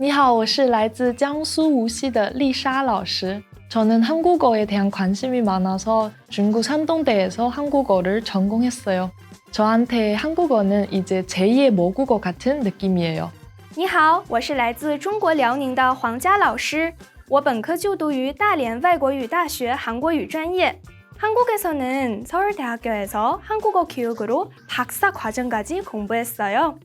你好，我是来自江苏无锡的丽莎老师。 저는 한국어에 대한 관심이 많아서 중국 산동대에서 한국어를 전공했어요. 저한테 한국어는 이제 제2의 모국어 같은 느낌이에요. 你好，我是来自中国辽宁的黄佳老师。我本科就读于大连外国语大学韩国语专业。 한국에서는 서울대학교에서 한국어 교육으로 박사 과정까지 공부했어요.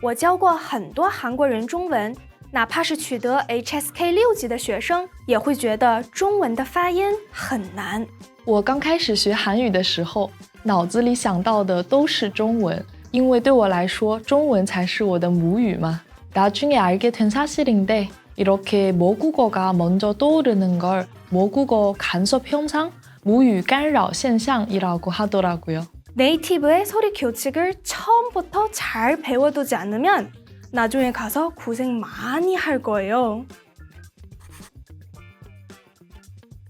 我教过很多韩国人中文，哪怕是取得 HSK 六级的学生，也会觉得中文的发音很难。我刚开始学韩语的时候，脑子里想到的都是中文，因为对我来说，中文才是我的母语嘛。 나중에 알게 된 사실인데 이렇게 모국어가 먼저 떠오르는 걸 모국어 간섭 현상, 무유干扰 现象이라고 하더라고요. 네이티브의 소리 교칙을 처음부터 잘 배워두지 않으면 나중에 가서 고생 많이 할 거예요.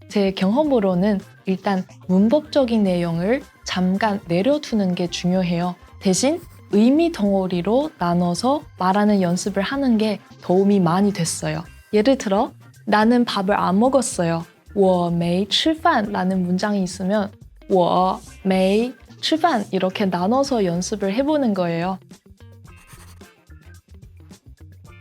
제 경험으로는 일단 문법적인 내용을 잠깐 내려두는 게 중요해요. 대신 의미 덩어리로 나눠서 말하는 연습을 하는 게 도움이 많이 됐어요. 예를 들어 나는 밥을 안 먹었어요. 我没吃饭 라는 문장이 있으면 我没 吃饭 이렇게 나눠서 연습을 해보는 거예요.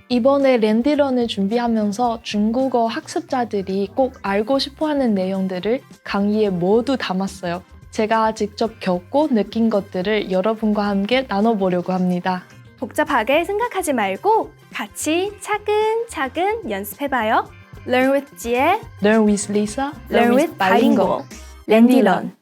이번에 랜디런을 준비하면서 중국어 학습자들이 꼭 알고 싶어 하는 내용들을 강의에 모두 담았어요. 제가 직접 겪고 느낀 것들을 여러분과 함께 나눠보려고 합니다. 복잡하게 생각하지 말고 같이 차근차근 연습해봐요. Learn with 지혜, Learn with Lisa, Learn with bilingual. 랜디런.